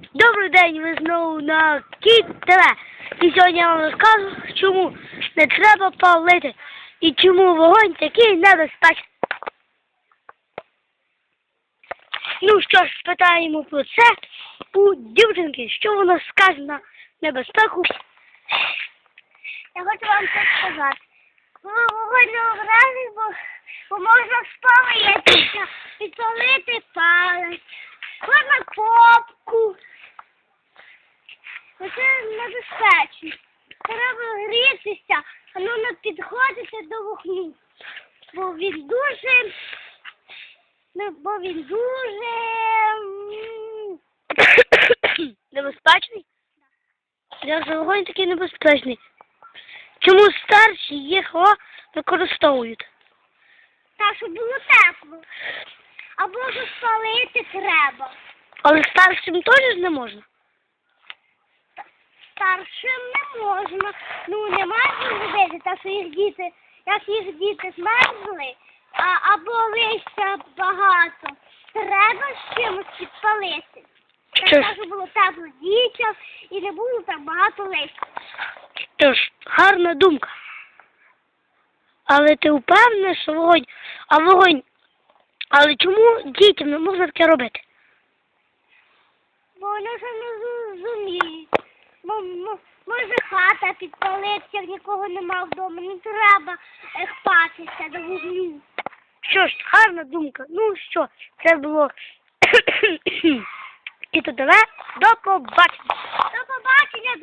Добрий день, ви знову на Кіт ТВ. І сьогодні я вам розкажу, чому не треба палити і чому вогонь такий небезпечний. Ну що ж, спитаємо про це у дівчинки, що вона скаже на небезпеку. Я хочу вам це сказати. Коли вогонь не образить, бо, бо можна спалитися, підпалити палець, на попку. Це небезпечно. Треба грітися, а ну не підходити до вогню. Бо він дуже, ну, бо він дуже небезпечний? Як же вогонь такий небезпечний? Чому старші його використовують? та, щоб було тепло. Або ж спалити треба. Але старшим теж не можна. Старшим не можна. Ну, не можна робити, та що їх діти, як їх діти змерзли, а, або листя багато, треба з чимось підпалити. Так, щоб було тепло дітям і не було так багато листя. що ж, гарна думка. Але ти впевнений, що вогонь, а вогонь, але чому дітям не можна таке робити? Бо вони вже не зрозуміють. Може хата підпалиться, нікого нема вдома, не треба хпатися до вогню. Що ж, гарна думка. Ну що, це було і то давай, до побачення. До побачення.